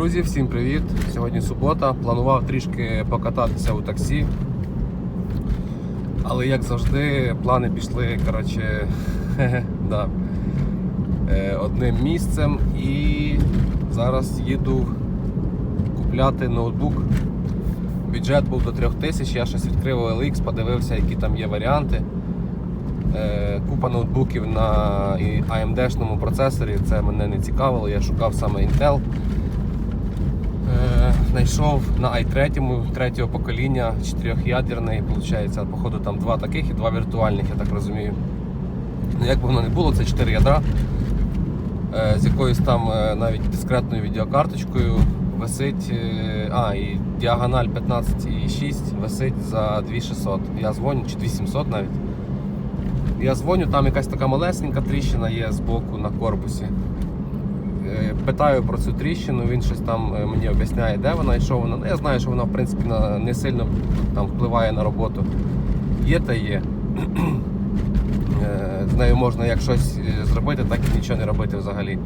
Друзі, всім привіт! Сьогодні субота. Планував трішки покататися у таксі. Але як завжди, плани пішли коротше, да, е, одним місцем і зараз їду купляти ноутбук. Бюджет був до 3000, я щось відкрив OLX, подивився, які там є варіанти. Е, Купа ноутбуків на AMD-шному процесорі, це мене не цікавило, я шукав саме Intel. Знайшов на i3 третього покоління, чотирьохядерний, виходить, походу там два таких і два віртуальних, я так розумію. Ну, як би воно не було, це 4 ядра е, з якоюсь там е, навіть дискретною відеокарточкою висить. е, А, і діагональ 15,6 висить за 2600. Я дзвоню, чи 2700 навіть. Я дзвоню, там якась така малесенька тріщина є з боку на корпусі. Питаю про цю тріщину, він щось там е, мені об'ясняє, де вона і що вона. Ну, я знаю, що вона в принципі не сильно там впливає на роботу. Є та є. Е, З нею можна як щось е, зробити, так і нічого не робити взагалі.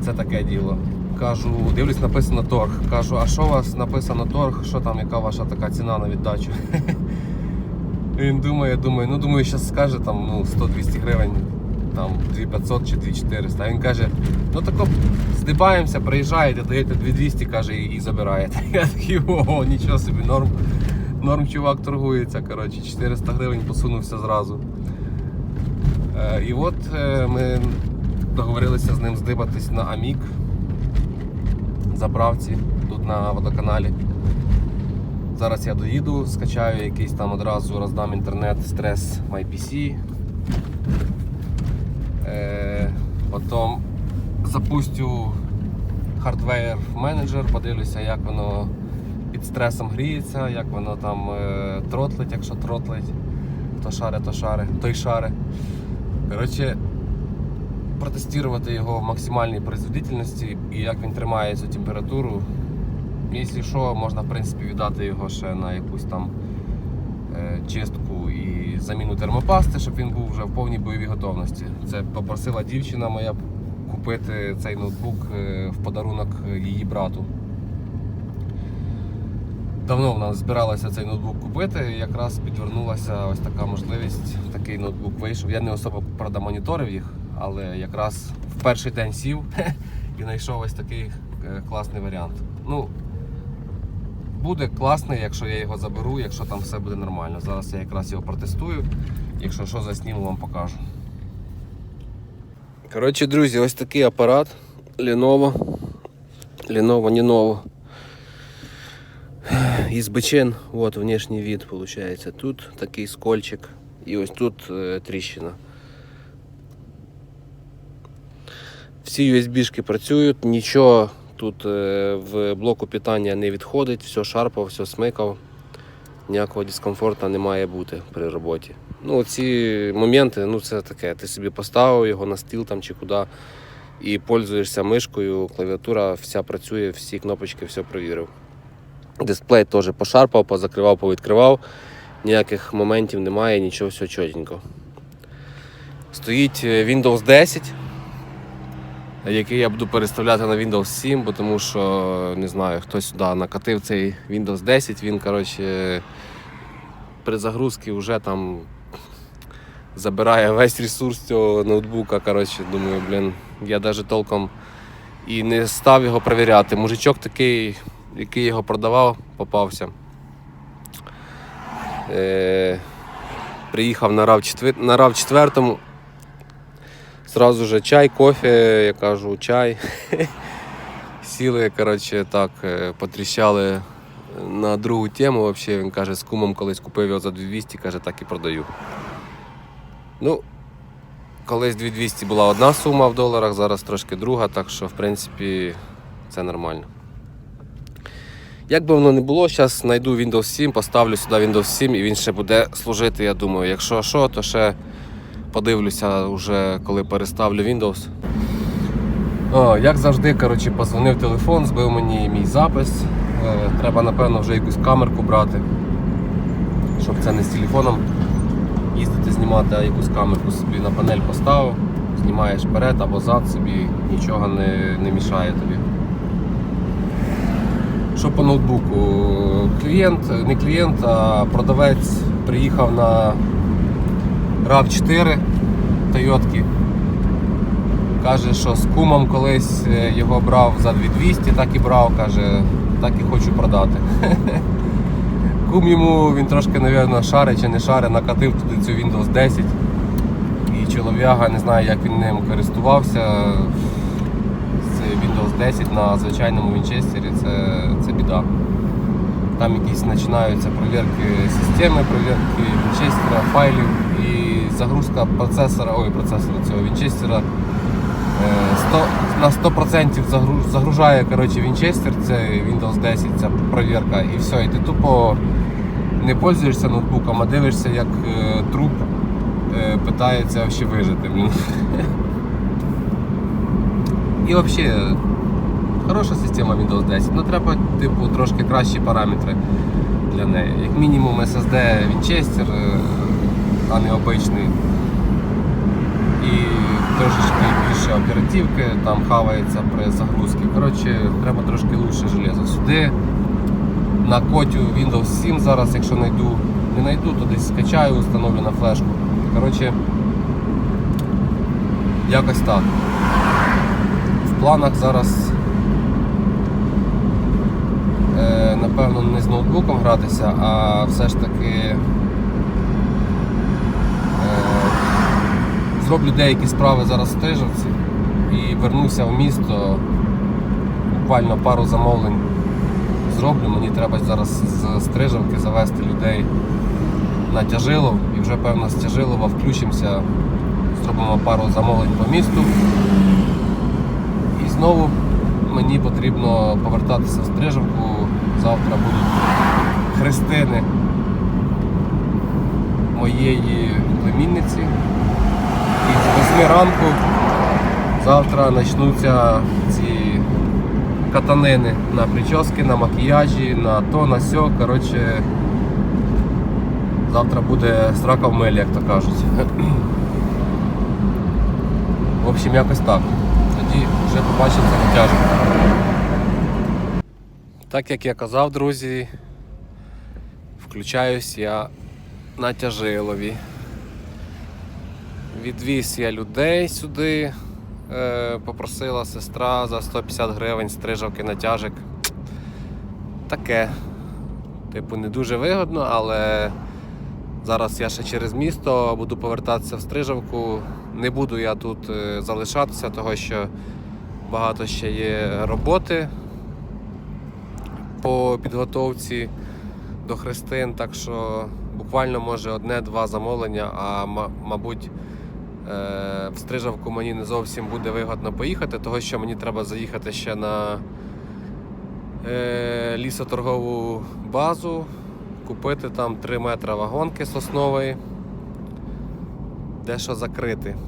Це таке діло. Кажу, дивлюсь, написано торг. Кажу, а що у вас написано торг? Що там, яка ваша така ціна на віддачу? Він думає, думає, ну думаю, зараз скаже там ну, 100-200 гривень, там 2500 чи 2400. А він каже, ну тако здибаємося, приїжджаєте, даєте 2200, каже, і забираєте. Я такий, ого, нічого собі, норм. Норм чувак торгується, коротше, 400 гривень посунувся зразу. Е, і от е, ми договорилися з ним здибатись на Амік заправці тут на водоканалі. Зараз я доїду, скачаю якийсь там одразу роздам інтернет стрес MyPC. Е, потім запустю хардвер менеджер, подивлюся, як воно під стресом гріється, як воно там е, тротлить, якщо тротлить. Хто шаре, то шаре, той шаре. Коротше, протестувати його в максимальній производительності і як він тримає цю температуру. Якщо що, можна в принципі віддати його ще на якусь там е, чистку заміну термопасти, щоб він був вже в повній бойовій готовності. Це попросила дівчина моя купити цей ноутбук е, в подарунок її брату. Давно вона збиралася цей ноутбук купити, і якраз підвернулася ось така можливість. Такий ноутбук вийшов. Я не особо правда моніторив їх, але якраз в перший день сів і знайшов ось такий е, класний варіант. Ну, буде класний, якщо я його заберу, якщо там все буде нормально. Зараз я якраз його протестую. Якщо що, засніму, вам покажу. Коротше, друзі, ось такий апарат Lenovo. Lenovo, Lenovo. Із бичин, от внешній від виходить. Тут такий скольчик і ось тут е, тріщина. Всі USB-шки працюють, нічого тут е, в блоку питання не відходить, все шарпав, все смикав. Ніякого дискомфорту не має бути при роботі. Ну, ці моменти, ну це таке. Ти собі поставив його на стіл там чи куди і пользуєшся мишкою, клавіатура вся працює, всі кнопочки, все провірив. Дисплей теж пошарпав, позакривав, повідкривав. Ніяких моментів немає, нічого все чотенько. Стоїть е, Windows 10, який я буду переставляти на Windows 7, бо тому що не знаю, хтось сюди накатив цей Windows 10, він коротше, при загрузці вже там забирає весь ресурс цього ноутбука. коротше, Думаю, блін, я навіть толком і не став його перевіряти. Мужичок такий, який його продавав, попався. Е, Приїхав на рав 4 на RAV4 Сразу же чай, кофе, я кажу, чай. Сіли, коротше, так, э, потріщали на другу тему. Взагалі Він каже, з кумом колись купив його за 200, каже, так і продаю. Ну, Колись 2200 була одна сума в доларах, зараз трошки друга, так що, в принципі, це нормально. Як би воно не було, зараз знайду Windows 7, поставлю сюди Windows 7 і він ще буде служити, я думаю. Якщо що, то ще подивлюся, вже коли переставлю Windows. О, як завжди, коротше, позвонив телефон, збив мені мій запис. Е, треба, напевно, вже якусь камерку брати, щоб це не з телефоном їздити, знімати, а якусь камерку собі на панель поставив, знімаєш вперед або зад собі, нічого не, не мішає тобі. Що по ноутбуку? Клієнт, не клієнт, а продавець приїхав на RAV4 Тойотки. Каже, що з кумом колись е, його брав за 2200, так і брав, каже, так і хочу продати. Кум йому він трошки, мабуть, шари чи не шари, накатив туди цю Windows 10. І чолов'яга не знаю, як він ним користувався. З Windows 10 на звичайному Вінчестері це, це біда. Там якісь починаються провірки системи, провірки Вінчестера, файлів загрузка процесора, ой, процесора цього Вінчестера е, 100, на 100% загружає коротше, Вінчестер, це Windows 10, ця провірка, і все, і ти тупо не пользуєшся ноутбуком, а дивишся, як е, труп е, питається ще вижити. І взагалі, хороша система Windows 10, але треба типу, трошки кращі параметри для неї. Як мінімум SSD Winchester, а не обичний. І трошечки більше оперативки, там хавається при загрузці. Коротше, треба трошки лучше железо. Сюди на котю Windows 7 зараз, якщо знайду, не знайду, то десь скачаю, встановлю на флешку. Коротше, якось так. В планах зараз е, напевно не з ноутбуком гратися, а все ж таки е, зроблю деякі справи зараз в і вернуся в місто. Буквально пару замовлень зроблю. Мені треба зараз з Стрижівки завести людей на Тяжилов і вже певно з Тяжилова включимося, зробимо пару замовлень по місту. І знову мені потрібно повертатися в Стрижівку. Завтра будуть хрестини моєї племінниці. З 8 ранку завтра почнуться ці катанини на прически, на макіяжі, на то, на сьо. Коротше, завтра буде срака в мелі, як то кажуть. В общем, якось так. Тоді вже побачимося на тяжку. Так як я казав, друзі, включаюсь я на тяжилові. Відвіз я людей сюди. Е, попросила сестра за 150 гривень стрижавки на тяжик. Таке. Типу, не дуже вигодно, але зараз я ще через місто буду повертатися в стрижавку. Не буду я тут е, залишатися, того що багато ще є роботи по підготовці до хрестин, так що буквально може одне-два замовлення, а мабуть в Стрижавку мені не зовсім буде вигодно поїхати, того що мені треба заїхати ще на е, лісоторгову базу, купити там 3 метри вагонки соснової, дещо закрити.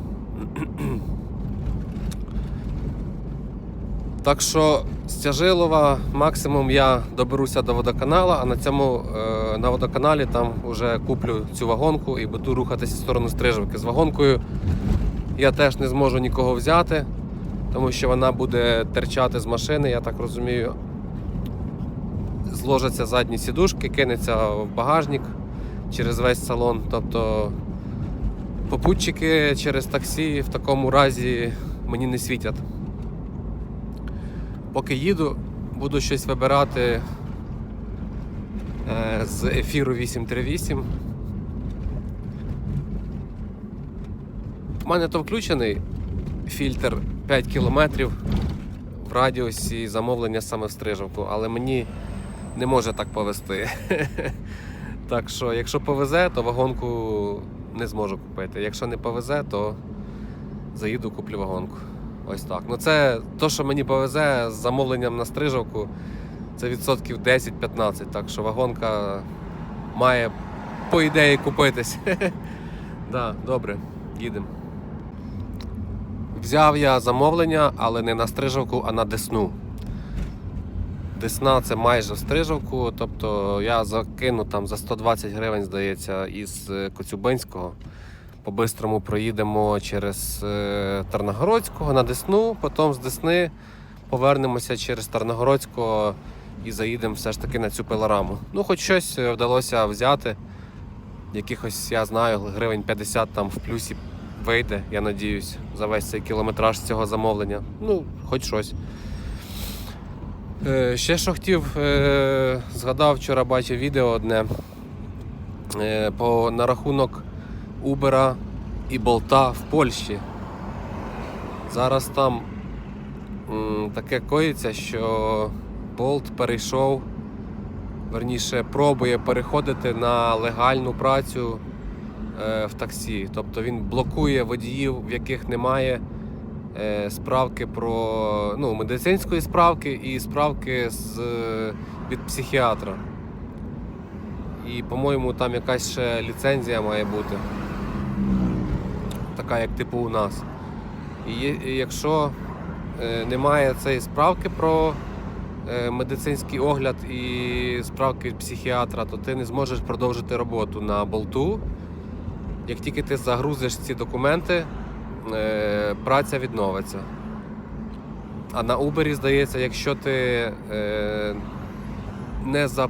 Так що з Тяжилова максимум я доберуся до водоканала, а на цьому е, на водоканалі там вже куплю цю вагонку і буду рухатися в сторону Стрижівки. З вагонкою я теж не зможу нікого взяти, тому що вона буде терчати з машини, я так розумію. Зложаться задні сідушки, кинеться в багажник через весь салон. Тобто попутчики через таксі в такому разі мені не світять. Поки їду, буду щось вибирати з ефіру 838. У мене то включений фільтр 5 км в радіусі замовлення саме в Стрижавку, але мені не може так повезти. Так що, якщо повезе, то вагонку не зможу купити. Якщо не повезе, то заїду, куплю вагонку. Ось так. Ну це то, що мені повезе з замовленням на стрижавку, це відсотків 10-15. Так що вагонка має, по ідеї, купитись. да, добре, їдемо. Взяв я замовлення, але не на стрижавку, а на десну. Десна це майже в стрижавку, тобто я закину там за 120 гривень, здається, із е, Коцюбинського. По-бистрому проїдемо через е, Тарногородського на Десну, потім з Десни повернемося через Тарногородського і заїдемо все ж таки на цю пилораму. Ну, хоч щось е, вдалося взяти. Якихось, я знаю, гривень 50 там в плюсі вийде, я надіюсь, за весь цей кілометраж цього замовлення. Ну, хоч щось. Е, ще що хотів, е, згадав, вчора бачив відео одне е, по, на рахунок Uber і Болта в Польщі. Зараз там м, таке коїться, що Болт перейшов, верніше, пробує переходити на легальну працю е, в таксі. Тобто він блокує водіїв, в яких немає е, справки про ну, медицинської справки і справки з, е, від психіатра. І, по-моєму, там якась ще ліцензія має бути. Така, як типу у нас. І, і якщо немає цієї справки про медицинський огляд і справки психіатра, то ти не зможеш продовжити роботу на болту. Як тільки ти загрузиш ці документи, е, праця відновиться. А на Uber, здається, якщо ти е, не, за,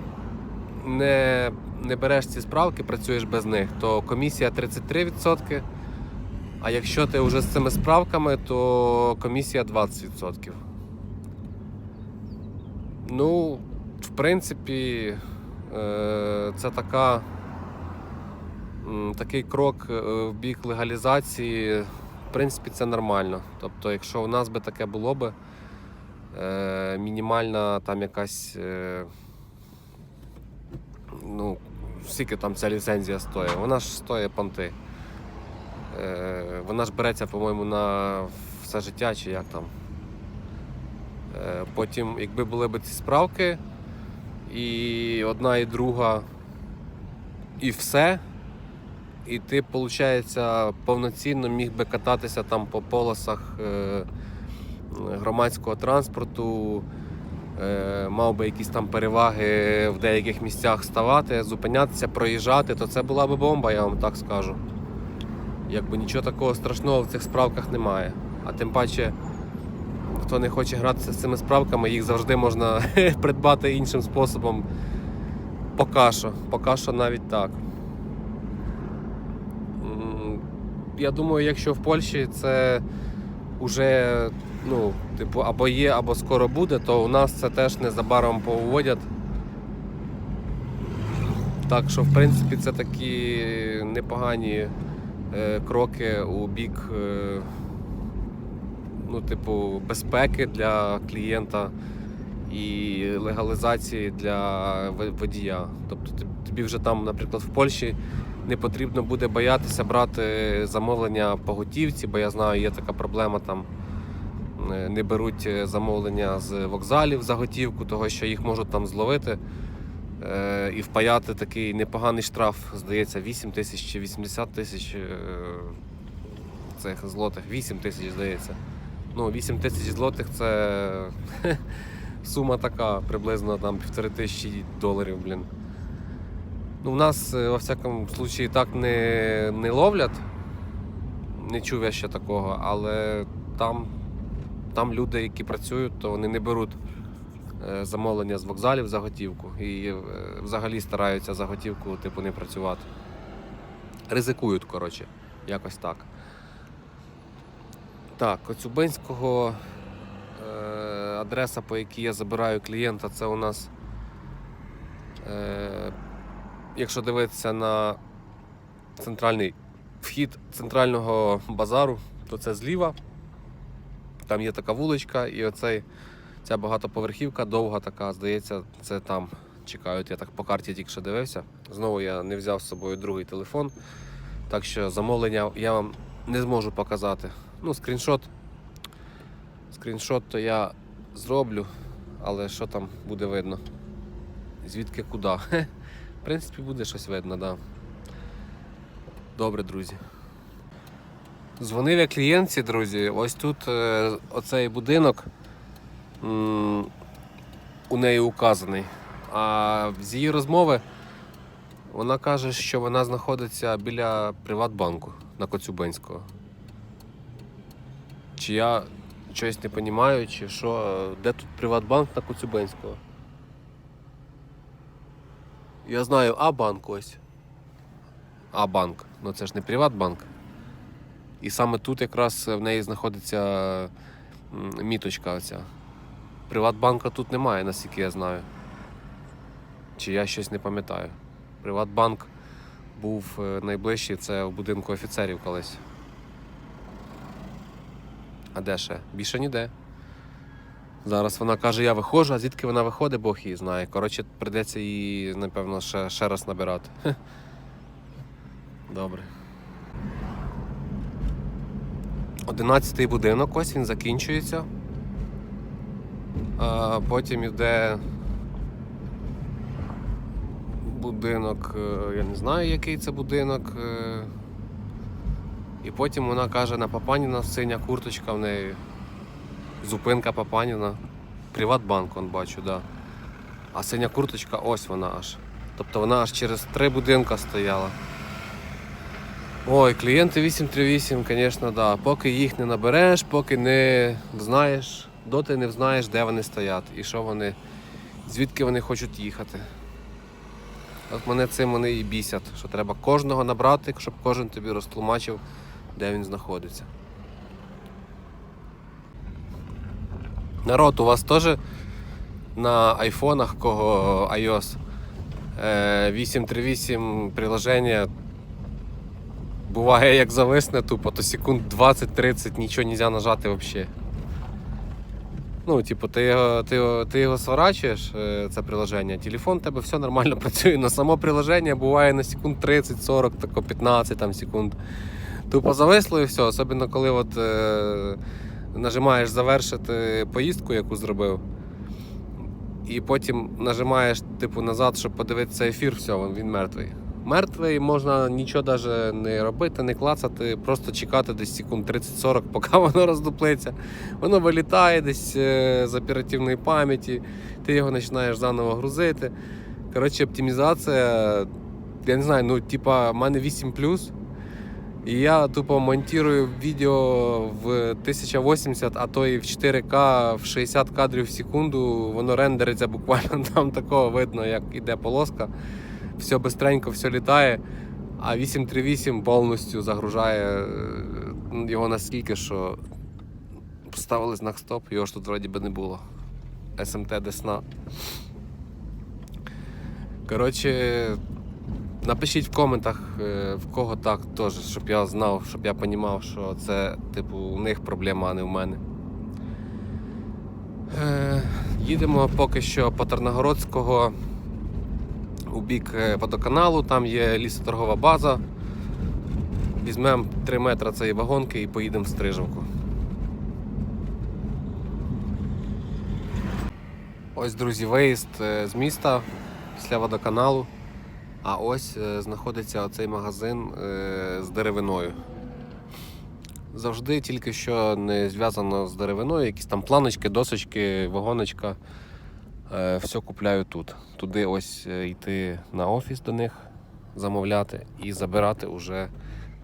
не, не береш ці справки, працюєш без них, то комісія 33%. А якщо ти вже з цими справками, то комісія 20%. Ну, в принципі, е, це така, такий крок е, в бік легалізації. В принципі, це нормально. Тобто, якщо у нас би таке було би, е, мінімальна там якась. Ну, скільки там ця ліцензія стоїть? Вона ж стоїть понти. Вона ж береться, по-моєму, на все життя чи як там. Е, Потім, якби були б ці справки, і одна, і друга, і все. І ти, виходить, повноцінно міг би кататися там по полосах е, громадського транспорту, е, мав би якісь там переваги в деяких місцях ставати, зупинятися, проїжджати, то це була б бомба, я вам так скажу. Якби нічого такого страшного в цих справках немає. А тим паче, хто не хоче гратися з цими справками, їх завжди можна придбати іншим способом. Поки що, поки що навіть так. Я думаю, якщо в Польщі це вже ну, типу, або є, або скоро буде, то у нас це теж незабаром поводять. Так що, в принципі, це такі непогані е, кроки у бік е, ну, типу, безпеки для клієнта і легалізації для водія. Тобто тобі вже там, наприклад, в Польщі не потрібно буде боятися брати замовлення по готівці, бо я знаю, є така проблема там. Не беруть замовлення з вокзалів за готівку, того що їх можуть там зловити е, і впаяти такий непоганий штраф, здається, 8 тисяч чи 80 тисяч е, цих злотих. 8 тисяч, здається. Ну, 8 тисяч злотих це сума така, приблизно там півтори тисячі доларів, блін. Ну, в нас, е, во всякому случаї, так не, не ловлять. Не чув я ще такого, але там, там люди, які працюють, то вони не беруть е, замовлення з вокзалів за готівку і е, взагалі стараються за готівку типу не працювати. Ризикують, коротше, якось так. Так, Коцюбинського е, адреса, по якій я забираю клієнта, це у нас, е, якщо дивитися на центральний вхід центрального базару, то це зліва. Там є така вуличка, і оцей, ця багатоповерхівка довга така, здається, це там чекають. Я так по карті тільки що дивився. Знову я не взяв з собою другий телефон. Так що замовлення я вам не зможу показати. Ну, скріншот. Скріншот то я зроблю, але що там буде видно? Звідки куди? В принципі, буде щось видно. Да. Добре, друзі. Дзвонив я клієнтці, друзі. Ось тут е, оцей будинок у неї указаний. А з її розмови вона каже, що вона знаходиться біля Приватбанку на Коцюбинського. Чи я щось не розумію, чи що, де тут Приватбанк на Коцюбинського? Я знаю А-банк ось. А-банк. Ну це ж не Приватбанк. І саме тут якраз в неї знаходиться міточка оця. Приватбанка тут немає, наскільки я знаю. Чи я щось не пам'ятаю. Приватбанк був е, найближчий, це в будинку офіцерів колись. А де ще? Більше ніде. Зараз вона каже, я виходжу, а звідки вона виходить, Бог її знає. Коротше, прийдеться її, напевно, ще, ще раз набирати. Добре. Одинадцятий будинок, ось він закінчується. А потім йде будинок, е, я не знаю, який це будинок. І потім вона каже на Папаніна синя курточка в неї. Зупинка Папаніна. Приватбанк, он бачу, да. А синя курточка ось вона аж. Тобто вона аж через три будинка стояла. Ой, клієнти 838, звісно, да. Поки їх не набереш, поки не знаєш, доти не знаєш, де вони стоять і що вони, звідки вони хочуть їхати. От мене цим вони і бісять, що треба кожного набрати, щоб кожен тобі розтлумачив, де він знаходиться. Народ, у вас теж на айфонах, кого iOS е, 838 приложення буває як зависне тупо, то секунд 20-30 нічого не можна нажати взагалі. Ну, типу, ти його, ти ти його сворачуєш, е, це приложення, телефон у тебе все нормально працює. На само приложення буває на секунд 30-40, тако 15 там, секунд. Тупо зависло і все, особливо коли от, е, нажимаєш завершити поїздку, яку зробив. І потім нажимаєш типу, назад, щоб подивитися ефір, все, він, мертвий. Мертвий, можна нічого навіть не робити, не клацати, просто чекати десь секунд 30-40, поки воно роздуплиться. Воно вилітає десь е, з оперативної пам'яті, ти його починаєш заново грузити. Коротше, оптимізація, я не знаю, ну, типа, в мене 8 і я тупо монтую відео в 1080, а то і в 4К в 60 кадрів в секунду. Воно рендериться буквально там такого видно, як іде полоска. Все бистренько, все літає. А 838 повністю загружає е, його настільки, що поставили знак стоп, його ж тут вроді би не було. СМТ Десна. Коротше, Напишіть в коментах, е, в кого так теж, щоб я знав, щоб я розумів, що це типу у них проблема, а не у мене. Е, Їдемо поки що по Тарногородського у бік е, водоканалу, там є лісоторгова база. Візьмемо 3 метри цієї вагонки і поїдемо в Стрижівку. Ось, друзі, виїзд з міста після водоканалу. А ось е, знаходиться оцей магазин е, з деревиною. Завжди тільки що не зв'язано з деревиною, якісь там планочки, досочки, вагоночка. Е, Все купляю тут. Туди ось йти на офіс до них, замовляти і забирати уже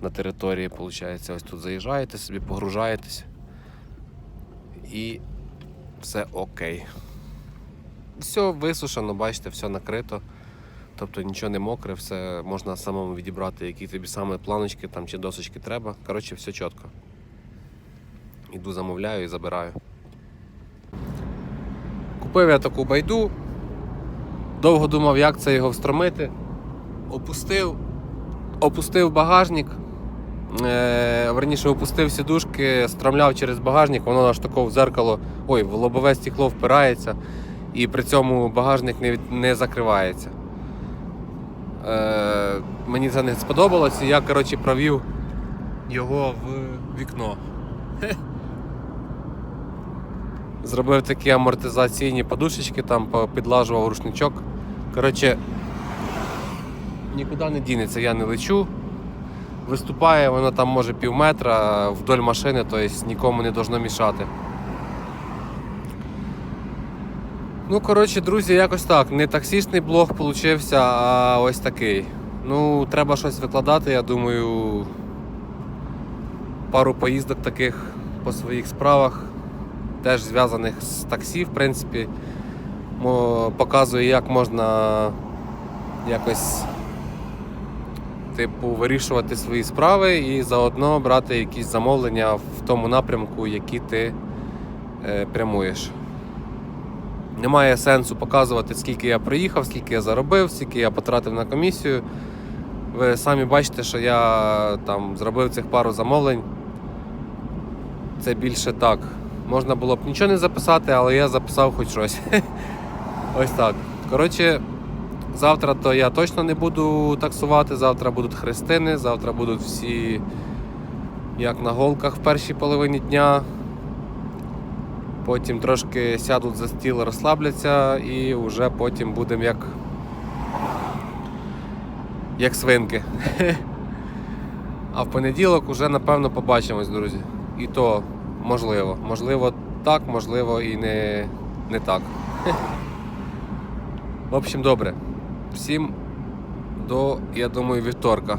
на території. Виходить, ось тут заїжджаєте, собі погружаєтесь і все окей. Все висушено, бачите, все накрито. Тобто нічого не мокре, все можна самому відібрати, які тобі саме планочки там, чи досочки треба. Коротше, все чітко. Іду замовляю і забираю. Купив я таку байду. Довго думав, як це його встромити. Опустив, опустив багажник. Е, верніше опустив сідушки, стромляв через багажник, воно аж тако в зеркало, ой, в лобове стекло впирається, і при цьому багажник не, не закривається. Е, мені це не сподобалось, і я коротше, провів його в вікно. Зробив такі амортизаційні подушечки, там підлажував рушничок. Коротше, нікуди не дінеться, я не лечу. Виступає воно там може пів метра вдоль машини, тобто нікому не должно мішати. Ну, коротше, друзі, якось так. Не таксічний блог получився, а ось такий. Ну, треба щось викладати, я думаю. Пару поїздок таких по своїх справах, теж зв'язаних з таксі, в принципі. Показую, як можна, якось типу, вирішувати свої справи і заодно брати якісь замовлення в тому напрямку, які ти е, прямуєш. Немає сенсу показувати, скільки я проїхав, скільки я заробив, скільки я потратив на комісію. Ви самі бачите, що я там зробив цих пару замовлень. Це більше так. Можна було б нічого не записати, але я записав хоч щось. Ось так. Коротше, завтра то я точно не буду таксувати, завтра будуть хрестини, завтра будуть всі як на голках в першій половині дня. Потім трошки сядуть за стіл, розслабляться і вже потім будемо як. як свинки. А в понеділок уже напевно побачимось, друзі. І то можливо. Можливо так, можливо і не, не так. В общем, добре. Всім до, я думаю, вівторка.